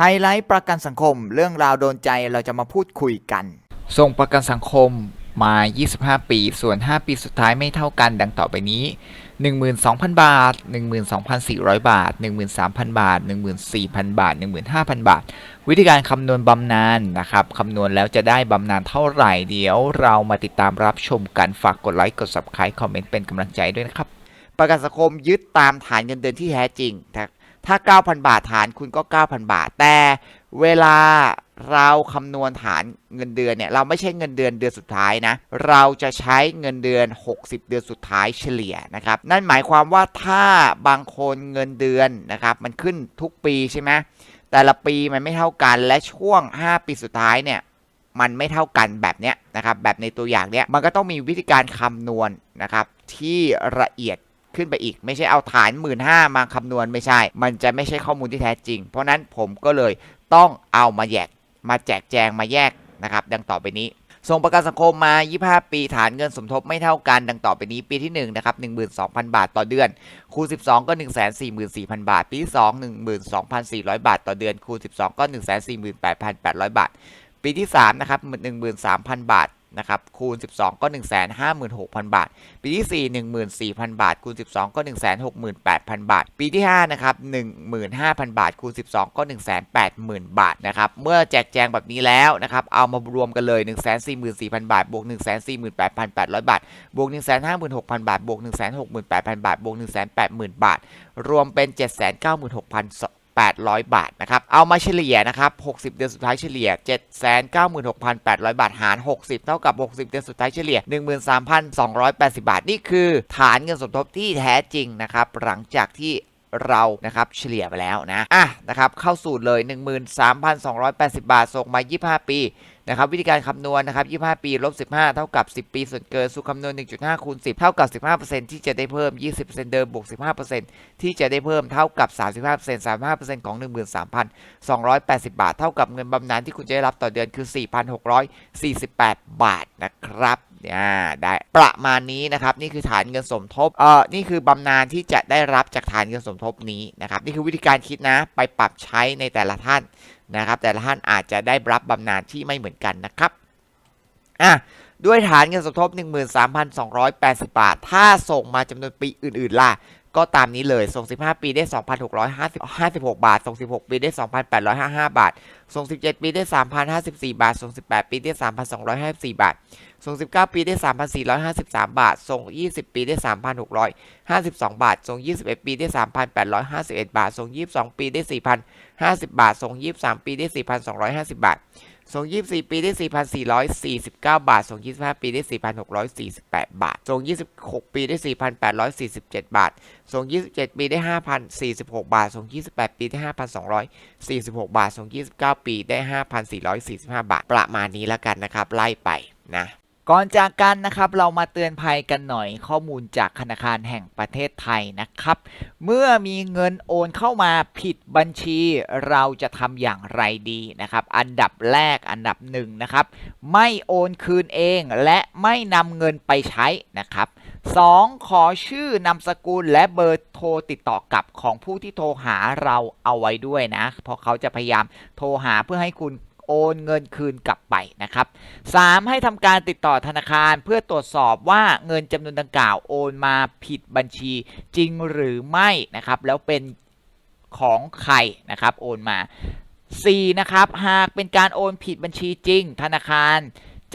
ไฮไลท์ประกันสังคม เรื่องราวโดนใจเราจะมาพูดคุยกัน ส่งประกันสังคมมา 25 ปี ส่วน 5 ปีสุดท้ายไม่เท่ากันดังต่อไปนี้ 12,000 บาท 12,400 บาท 13,000 บาท 14,000 บาท 15,000 บาท วิธีการคำนวณบำนาญนะครับคำนวณแล้วจะได้บำนาญเท่าไหร่เดี๋ยวเรามาติดตามรับชมกันฝากกดไลค์กด subscribe คอมเมนต์เป็นกำลังใจด้วยนะครับ ประกันสังคมยึดตามฐานเงินเดือนที่แท้จริงถ้า ถ้า 9,000 บาทฐานคุณก็ 9,000 บาท แต่เวลาเราคำนวณฐานเงินเดือนเนี่ย เราไม่ใช่เงินเดือนเดือนสุดท้ายนะ เราจะใช้เงินเดือน 60 เดือนสุดท้ายเฉลี่ยนะครับ นั่นหมายความว่าถ้าบางคนเงินเดือนนะครับ มันขึ้นทุกปีใช่ไหมแต่ละปีมันไม่เท่ากันและช่วง 5 ปีสุดท้ายเนี่ยมันไม่เท่ากันแบบเนี้ยนะครับแบบในตัวอย่างเนี้ยมันก็ต้องมีวิธีการคำนวณนะครับที่ละเอียด ขึ้นไปอีก ไม่ใช่เอาฐาน 1 5ื่นมาคำนวณไม่ใช่ มันจะไม่ใช่ข้อมูลที่แท้จริง เพราะนั้นผมก็เลยต้องเอามาแยกมาแจกแจงมาแยกนะครับ ดังต่อไปนี้ส่งประกันสังคมมา 25 ปี ฐานเงินสมทบไม่เท่ากัน ดังต่อไปนี้ ปีที่1นะครับ12,000 บาทต่อเดือน คูณ 12 ก็ 144,000 บาท ปีที่2 12,400 บาทต่อเดือน คูณ 12 ก็ 148,800 บาท ปีที่3นะครับ13,000 บาท นะครับคูณ 12 ก็ 156,000 บาท ปีที่ 4 14,000 บาท คูณ 12 ก็ 168,000 บาท ปีที่ 5 นะครับ 15,000 บาท คูณ 12 ก็ 180,000 บาทนะครับ เมื่อแจกแจงแบบนี้แล้วนะครับ เอามารวมกันเลย 144,000 บาท บวก 148,800 บาท บวก 156,000 บาท บวก 168,000 บาท บวก 180,000 บาท รวมเป็น 796,200 800 บาทนะครับ เอามาเฉลี่ยนะครับ 60 เดือนสุดท้ายเฉลี่ย 796,800 บาทหาร 60 เท่ากับ 60 เดือนสุดท้ายเฉลี่ย 13,280 บาท นี่คือฐานเงินสมทบที่แท้จริงนะครับ หลังจากที่เรานะครับเฉลี่ยไปแล้วนะ อะนะครับเข้าสูตรเลย 13,280 บาทส่งมา 25 ปี นะครับวิธีการคำนวณนะครับ25 ปีลบ15 เท่ากับ 10 ปีส่วนเกินสูตรคำนวณ 1.5คูณ10 เท่ากับ 15%ที่จะได้เพิ่ม 20%เดิมบวก 15%ที่จะได้เพิ่มเท่ากับ 35% 35%ของ 13,280 บาท เท่ากับเงินบำนาญที่คุณจะได้รับต่อเดือนคือ 4,648 บาทนะครับอ่าได้ประมาณนี้นะครับนี่คือฐานเงินสมทบเอ่อนี่คือบำนาญที่จะได้รับจากฐานเงินสมทบนี้นะครับนี่คือวิธีการคิดนะไปปรับใช้ในแต่ละท่าน นะครับ แต่ละท่านอาจจะได้รับบำนาญที่ไม่เหมือนกันนะครับอะด้วยฐานเงินสมทบ 13,280 บาท ถ้าส่งมาจำนวนปีอื่น ๆ ล่ะ ก็ตามนี้เลย ส่ง 15 ปีได้ 2,656 บาท ส่ง 16 ปีได้ 2,855 บาท ส่ง 17 ปีได้ 3,054 บาท ส่ง 18 ปีได้ 3,254 บาท ส่ง 19 ปีได้ 3,453 บาท ส่ง 20 ปีได้ 3,652 บาท ส่ง 21 ปีได้ 3,851 บาท ส่ง 22 ปีได้ 4,050 บาท ส่ง 23 ปีได้ 4,250 บาท ส่ง24 ปีได้ 4,449 บาทส่ง25 ปีได้ 4,648 บาทส่ง26 ปีได้ 4,847 บาทส่ง27 ปีได้ 5,046 บาทส่ง28 ปีได้ 5,246 บาทส่ง29 ปีได้ 5,445 บาท ประมาณนี้แล้วกันนะครับ ไล่ไปนะ ก่อนจากกันนะครับเรามาเตือนภัยกันหน่อยข้อมูลจากธนาคารแห่งประเทศไทยนะครับ เมื่อมีเงินโอนเข้ามาผิดบัญชีเราจะทำอย่างไรดีนะครับ อันดับแรกอันดับหนึ่งนะครับ ไม่โอนคืนเองและไม่นำเงินไปใช้นะครับ 2. ขอชื่อนามสกุลและเบอร์โทรติดต่อกลับของผู้ที่โทรหาเราเอาไว้ด้วยนะ เพราะเขาจะพยายามโทรหาเพื่อให้คุณ โอนเงินคืนกลับไปนะครับ 3. ให้ทำการติดต่อธนาคารเพื่อตรวจสอบว่าเงินจำนวนดังกล่าวโอนมาผิดบัญชีจริงหรือไม่นะครับแล้วเป็นของใครนะครับโอนมา 4. นะครับหากเป็นการโอนผิดบัญชีจริง ธนาคาร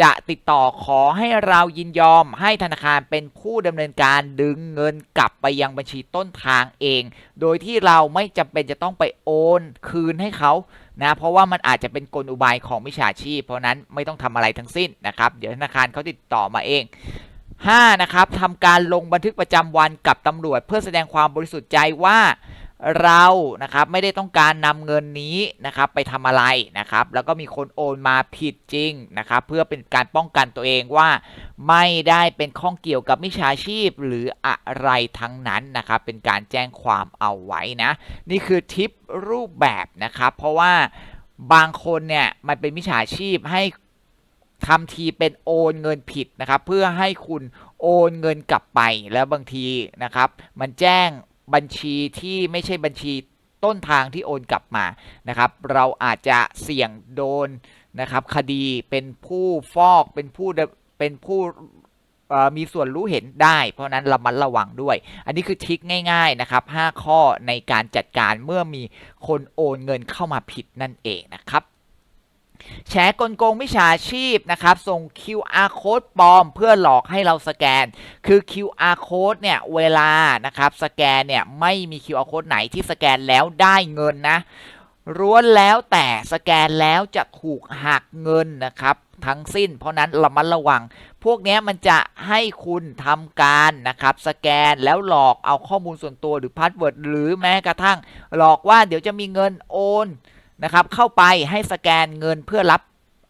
จะติดต่อขอให้เรายินยอมให้ธนาคารเป็นผู้ดำเนินการดึงเงินกลับไปยังบัญชีต้นทางเอง โดยที่เราไม่จำเป็นจะต้องไปโอนคืนให้เขา นะเพราะว่ามันอาจจะเป็นกลอุบายของมิจฉาชีพ เพราะนั้นไม่ต้องทำอะไรทั้งสิ้นนะครับ เดี๋ยวธนาคารเขาติดต่อมาเอง 5. นะครับทำการลงบันทึกประจำวันกับตำรวจ เพื่อแสดงความบริสุทธิ์ใจว่า เรานะครับไม่ได้ต้องการนำเงินนี้นะครับไปทำอะไรนะครับ แล้วก็มีคนโอนมาผิดจริงนะครับ เพื่อเป็นการป้องกันตัวเองว่า ไม่ได้เป็นข้องเกี่ยวกับมิจฉาชีพหรืออะไรทั้งนั้นนะครับ เป็นการแจ้งความเอาไว้นะ นี่คือทิปรูปแบบนะครับ เพราะว่าบางคนเนี่ยมันเป็นมิจฉาชีพให้ทำทีเป็นโอนเงินผิดนะครับ เพื่อให้คุณโอนเงินกลับไปแล้วบางทีนะครับ มันแจ้ง บัญชีที่ไม่ใช่บัญชีต้นทางที่โอนกลับมานะครับ เราอาจจะเสี่ยงโดนนะครับคดีเป็นผู้ฟอกเป็นผู้เป็นผู้มีส่วนรู้เห็นได้ เพราะนั้นระมัดระวังด้วย อันนี้คือทริคง่าย ๆนะครับ 5 ข้อในการจัดการเมื่อมีคนโอนเงินเข้ามาผิดนั่นเองนะครับ แฉกลโกงมิจฉาชีพนะครับ ส่ง QR code ปลอมเพื่อหลอกให้เราสแกน คือ QR code เนี่ย เวลานะครับสแกนเนี่ยไม่มี QR code ไหนที่สแกนแล้วได้เงินนะร้วนแล้วแต่สแกนแล้วจะถูกหักเงินนะครับ ทั้งสิ้น เพราะนั้นระมัดระวัง พวกนี้มันจะให้คุณทำการนะครับ สแกนแล้วหลอกเอาข้อมูลส่วนตัวหรือพาสเวิร์ดหรือแม้กระทั่ง หลอกว่าเดี๋ยวจะมีเงินโอน นะครับ เข้าไปให้สแกนเงินเพื่อรับ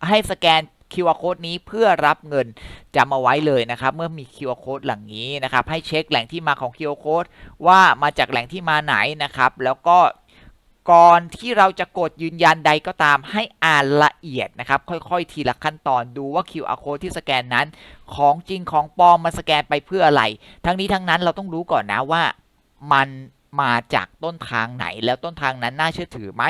ให้สแกน QR code นี้เพื่อรับเงินจำเอาไว้เลยนะครับ เมื่อมี QR code หลังนี้นะครับ ให้เช็คแหล่งที่มาของ QR code ว่ามาจากแหล่งที่มาไหนนะครับ แล้วก็ก่อนที่เราจะกดยืนยันใดก็ตามให้อ่านละเอียดนะครับ ค่อยๆ ทีละขั้นตอนดูว่า QR code ที่สแกนนั้น ของจริงของปลอมมาสแกนไปเพื่ออะไร ทั้งนี้ทั้งนั้นเราต้องรู้ก่อนนะว่ามันมาจากต้นทางไหนแล้วต้นทางนั้นน่าเชื่อถือไหม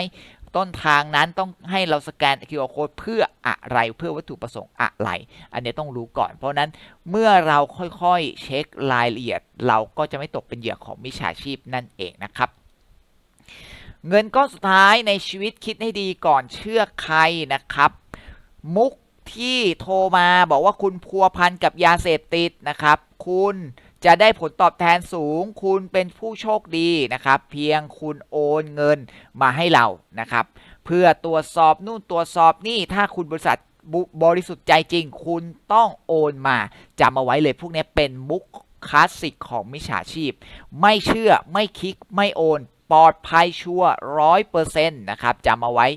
ต้นทางนั้นต้องให้เราสแกน QR code เพื่ออะไรเพื่อวัตถุประสงค์อะไร อันนี้ต้องรู้ก่อน เพราะนั้นเมื่อเราค่อยๆ เช็ครายละเอียด เราก็จะไม่ตกเป็นเหยื่อของมิจฉาชีพนั่นเองนะครับเงินก้อนสุดท้ายในชีวิตคิดให้ดีก่อนเชื่อใครนะครับ มุกที่โทรมาบอกว่าคุณพัวพันกับยาเสพติดนะครับ คุณ จะได้ผลตอบแทนสูง คุณเป็นผู้โชคดีนะครับ เพียงคุณโอนเงินมาให้เรานะครับ เพื่อตรวจสอบนู่นตรวจสอบนี่ถ้าคุณบริษัทบบริสุทธิ์ใจจริง คุณต้องโอนมาจำเอาไว้เลยพวกนี้เป็นมุกคลาสสิกของมิจฉาชีพ ไม่เชื่อไม่คลิกไม่โอน ปลอดภัยชัวร้อยเปอร์เซ็นต์นะครับจำเอาไว้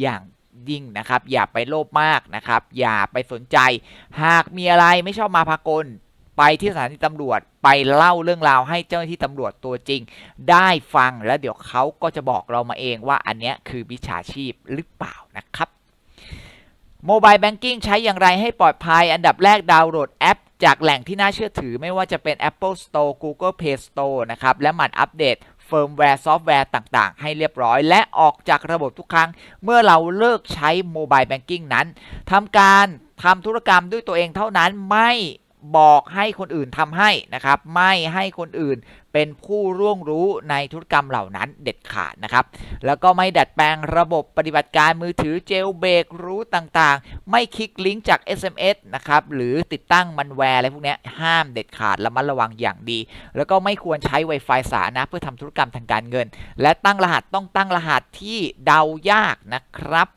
อย่างยิ่งนะครับ อย่าไปโลภมากนะครับ อย่าไปสนใจ หากมีอะไรไม่ชอบมาพากล ไปที่สถานีตำรวจไปเล่าเรื่องราวให้เจ้าหน้าที่ตำรวจตัวจริง ได้ฟังแล้วเดี๋ยวเขาก็จะบอกเรามาเองว่าอันเนี้ยคือมิจฉาชีพหรือเปล่านะครับโมบายแบงกิ้งใช้อย่างไรให้ปลอดภัย อันดับแรกดาวน์โหลดแอป จากแหล่งที่น่าเชื่อถือไม่ว่าจะเป็น Apple Store Google Play Store นะครับ และหมั่นอัปเดตเฟิร์มแวร์ซอฟต์แวร์ต่าง ๆ ให้เรียบร้อย และออกจากระบบทุกครั้ง เมื่อเราเลิกใช้โมบายแบงกิ้งนั้นทำการทำธุรกรรมด้วยตัวเองเท่านั้นไม่ บอกให้คนอื่นทำให้นะครับ ไม่ให้คนอื่นเป็นผู้ร่วงรู้ในธุรกรรมเหล่านั้นเด็ดขาดนะครับ แล้วก็ไม่ดัดแปลงระบบปฏิบัติการมือถือเจลเบรกรู้ต่างๆ ไม่คลิกลิงก์จาก SMS นะครับ หรือติดตั้งมันแวร์อะไรพวกนี้ห้ามเด็ดขาดระมัดระวังอย่างดี แล้วก็ไม่ควรใช้ Wi-Fi สาธารณะเพื่อทำธุรกรรมทางการเงิน และตั้งรหัสต้องตั้งรหัสที่เดายากนะครับ